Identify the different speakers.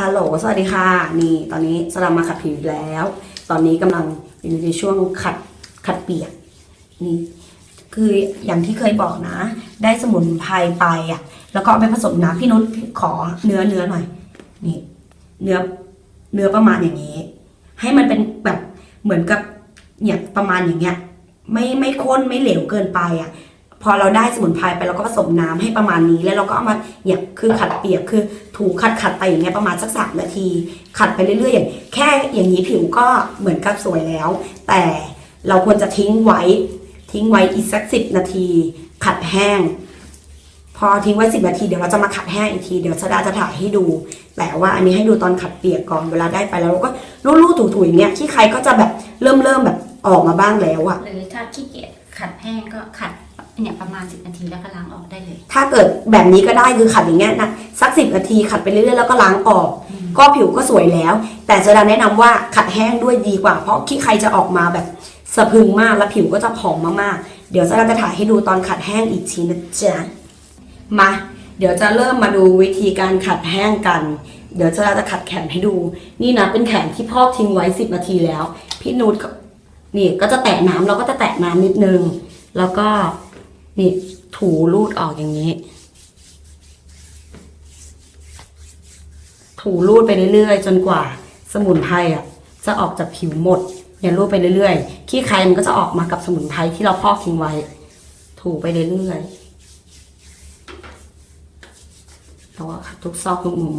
Speaker 1: ฮัลโหล สวัสดีค่ะ นี่ ตอนนี้สลามมาขัดผิวแล้ว ตอนนี้กำลังอยู่ในช่วงขัดขัดเปียก นี่ คืออย่างที่เคยบอกนะ ได้สมุนไพรไปอะ แล้วก็เอาไปผสมน้ำพี่นุชขอเนื้อเนื้อหน่อย นี่ เนื้อเนื้อประมาณอย่างนี้ ให้มันเป็นแบบเหมือนกับเนี่ยประมาณอย่างเงี้ย ไม่ไม่ข้นไม่เหลวเกินไปอะ พอเราได้สมุนไพรไปเราก็ผสมน้ำให้ประมาณนี้ แล้วเราก็เอามาเนี่ยคือขัดเปียกคือถูขัดขัดไปอย่างเงี้ยประมาณสักสามนาที ขัดไปเรื่อยๆอย่างแค่อย่างนี้ผิวก็เหมือนกับสวยแล้ว แต่เราควรจะทิ้งไว้ ทิ้งไว้อีกสักสิบนาที ขัดแห้ง พอทิ้งไว้สิบนาทีเดี๋ยวเราจะมาขัดแห้งอีกทีเดี๋ยวชดาจะถ่ายให้ดู แต่ว่าอันนี้ให้ดูตอนขัดเปียกก่อนเวลาได้ไปแล้วเราก็ลู่ๆถูๆอย่างเงี้ยที่ใครก็จะแบบเริ่มเริ่มแบบออกมาบ้างแล้วอะ
Speaker 2: หรือถ้าขี้เกียจขัดแห้งก็ขัด เนี่ยประมาณ 10 นาทีแล้วก็ล้างออกได้เลย
Speaker 1: ถ้าเกิดแบบนี้ก็ได้คือขัดอย่างเงี้ยนะสักสิบนาทีขัดไปเรื่อยๆแล้วก็ล้างออกก็ผิวก็สวยแล้ว แต่จะแนะนำว่าขัดแห้งด้วยดีกว่า เพราะขี้ใครจะออกมาแบบสะพรึงมากแล้วผิวก็จะผ่องมากๆ เดี๋ยวจะจะถ่ายให้ดูตอนขัดแห้งอีกทีนะจ๊ะมา เดี๋ยวจะเริ่มมาดูวิธีการขัดแห้งกัน เดี๋ยวจะจะขัดแขนให้ดู นี่นะเป็นแขนที่พอกทิ้งไว้สิบนาทีแล้ว พี่นูดก็นี่ก็จะแตะน้ำเราก็จะแตะน้ำนิดนึง แล้วก็ นี่ถูรูดออกอย่างนี้ ถูรูดไปเรื่อยๆ จนกว่าสมุนไพรอะ จะออกจากผิวหมดเนี่ยรูดไปเรื่อยๆ ขี้ใครมันก็จะออกมากับสมุนไพรที่เราพอกทิ้งไว้ ถูไปเรื่อยๆแล้วก็ขัดทุกซอกทุกมุม